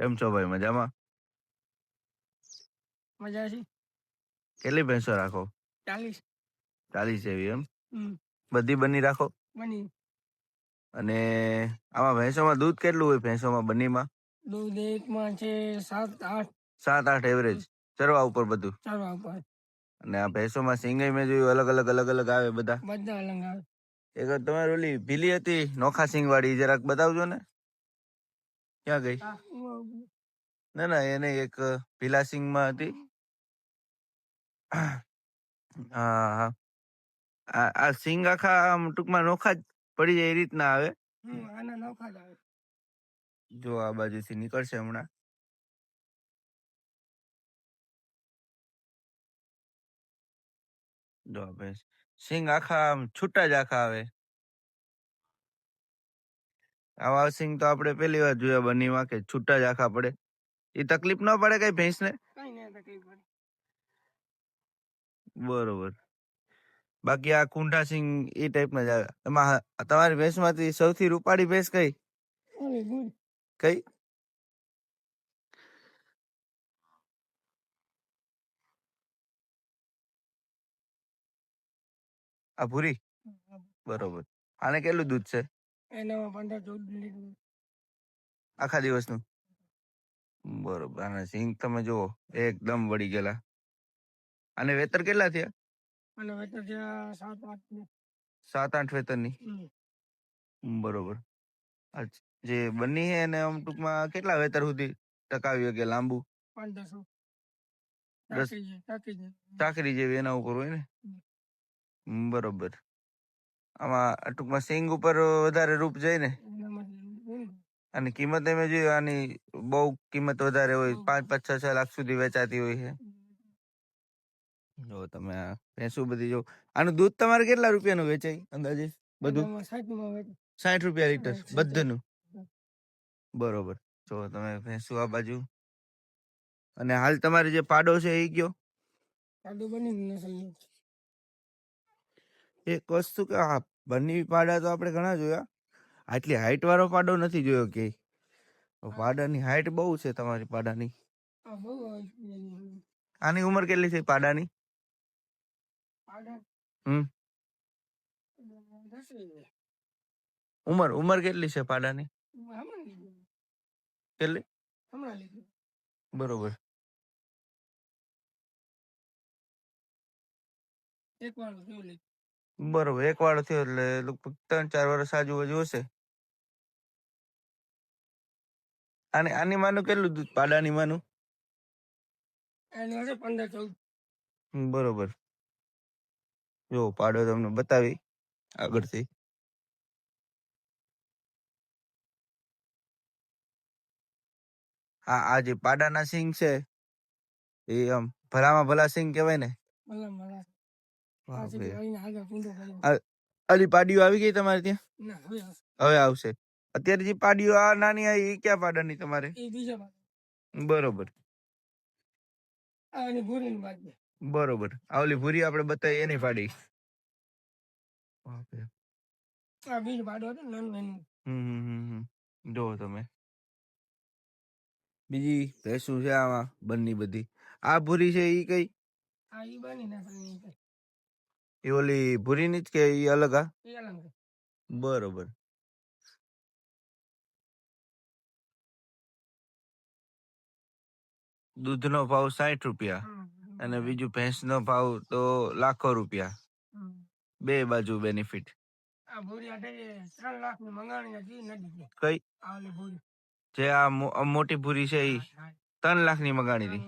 કેમ છો ભાઈ? મજામાં? મજા છે. કેટલી ભેંસો રાખો? ચાલીસ. ચાલીસ જેવી એમ? બધી બની રાખો? બની. અને આમાં ભેંસોમાં દૂધ કેટલું હોય ભેંસોમાં બનીમાં? દૂધ એકમાં છે સાત આઠ. સાત આઠ એવરેજ ચરવા ઉપર બધું? ચરવા ઉપર. અને આ ભેંસોમાં સિંગાઈ મેં જોયું અલગ અલગ અલગ અલગ આવે બધા? બધા અલગ આવે. એક તમારી ઓલી ભીલી હતી નોખા સિંગ વાળી જરાક બતાવજો ને. ક્યાં ગઈ? ના ના એને એક ભીલા સિંગમાં હતી હા આ સિંગ આખા આમ ટૂંકમાં નોખા જ પડી જાય એ રીતના આવે. આના નોખા જ આવે. જો આ બાજુથી નીકળશે હમણાં. જો આ સિંગ આખા આમ છૂટા જ આખા આવે. આવા સિંગ તો આપણે પહેલી વાર જોયા બનીમાં કે છૂટા જ આખા પડે. એ તકલીફ ન પડે કઈ ભેંસને? બરોબર. બાકી આ કુંઠા સિંગ એ ટાઈપના જ આવે. એમાં તમારી ભેંસમાંથી સૌથી રૂપાળી ભેંસ કઈ? કઈ? આ ભૂરી? બરોબર. આને કેટલું દૂધ છે? એનામાં પંદર ચૌદ લીટર આખા દિવસનું? બરોબર. અને સિંગ તમે જુઓ એકદમ વળી ગયેલા. અને વેતર કેટલા થયા? અને વેતર થયા સાત આઠ સાત આઠ વેતરની. બરોબર. અચ્છા. જે બની હે એને આમ ટૂંકમાં કેટલા વેતર સુધી ટકાવી કે લાંબુ? ચાકરી જેવી એના ઉપર હોય ને? બરોબર. આમાં ટૂંકમાં સિંગ ઉપર વધારે રૂપ જાય ને અને કિંમત મેં જોયું આની બહુ કિંમત વધારે હોય પાંચ પાંચ છ છ લાખ સુધી વેચાતી હોય છે. જો તમે આ ભેંસું બધી જો આનું દૂધ તમારે કેટલા રૂપિયાનું વેચાય અંદાજે? બધું? સાઠ રૂપિયા લીટર બધાનું? બરોબર. જો તમે ભેંસું આ બાજુ. અને હાલ તમારે જે પાડો છે એ કયો? પાડો બની એક વસ્તુ કે આ બની પાડા તો આપણે ઘણા જોયા. આટલી હાઈટ વાળો પાડો નથી જોયો કે. પાડાની હાઈટ બહુ છે તમારી પાડાની. આની ઉંમર કેટલી છે પાડાની? હમ. ઉંમર ઉંમર કેટલી છે પાડાની? કેટલી? બરોબર. એક વાર બરોબર એક વાળો થયો એટલે લગભગ ત્રણ ચાર વર્ષ આજુબાજુ હશે. આની આની માનું કેટલું દૂધ? પાડાની માનું? એની હશે પંદર ચૌદ. બરોબર. જો પાડો તમને બતાવી આગળથી. આ આ જે પાડાના સિંગ છે એ આમ ભલામાં ભલા સિંગ કહેવાય ને? ભલા ભલા. અલી પાડીઓ આવી ગઈ તમારે ત્યાં? હવે આવશે. અત્યારે જે પાડીઓ આ નાની આ એ ક્યાં પાડાની તમારે? એ બરોબર. બરોબર. આવલી ભૂરી આપણે બતાવી એની પાડી. જુઓ તમે. બીજી ભેંસું છે આમાં બંની બધી. આ ભૂરી છે ઈ કઈ આ ઈ બની નસલની છે. એ ઓલી ભૂરીની જ કે એ અલગ આ એ અલગ. બરોબર. દૂધનો ભાવ સાઠ રૂપિયા અને બીજું ભેંસનો ભાવ તો લાખો રૂપિયા. બે બાજુ બેનિફિટ ભૂરી ની. કઈ? ભૂરી. જે આ મોટી ભૂરી છે હા. ત્રણ લાખની મગાણી હતી.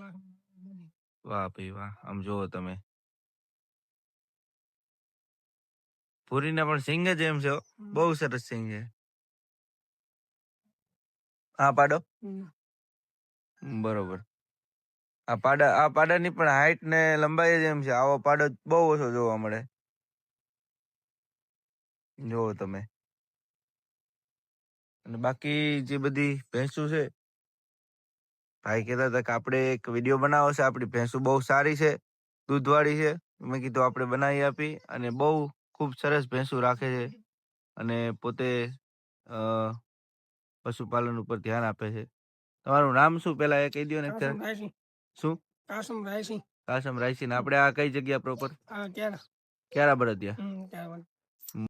વાહ ભાઈ વાહ આમ જોવો તમે. ભૂરીના પણ સિંગ જ એમ છે બહુ સરસ સિંગ છે. હા પાડો. બરોબર. આ પાડા આ પાડાની પણ હાઈટ ને લંબાઈ જ એમ છે. આવો પાડો બહુ ઓછો જોવા મળે. જોવો તમે. અને બાકી જે બધી ભેંસું છે ભાઈ કહેતા હતા કે આપણે એક વીડિયો બનાવો છે. આપણી ભેંસું બહુ સારી છે દૂધવાળી છે. મેં કીધું આપણે બનાવી આપી અને બહુ ખૂબ સરસ ભેંસું રાખે છે અને પોતે અ, પશુપાલન ઉપર ધ્યાન આપે છે. તમારું નામ શું પેલા એ કહી દો ને અત્યારે શું? કાસમ રાયસી. કાસમ રાયસી ને આપણે આ કઈ જગ્યા પ્રોપર? ક્યારે ક્યારા બળદિયા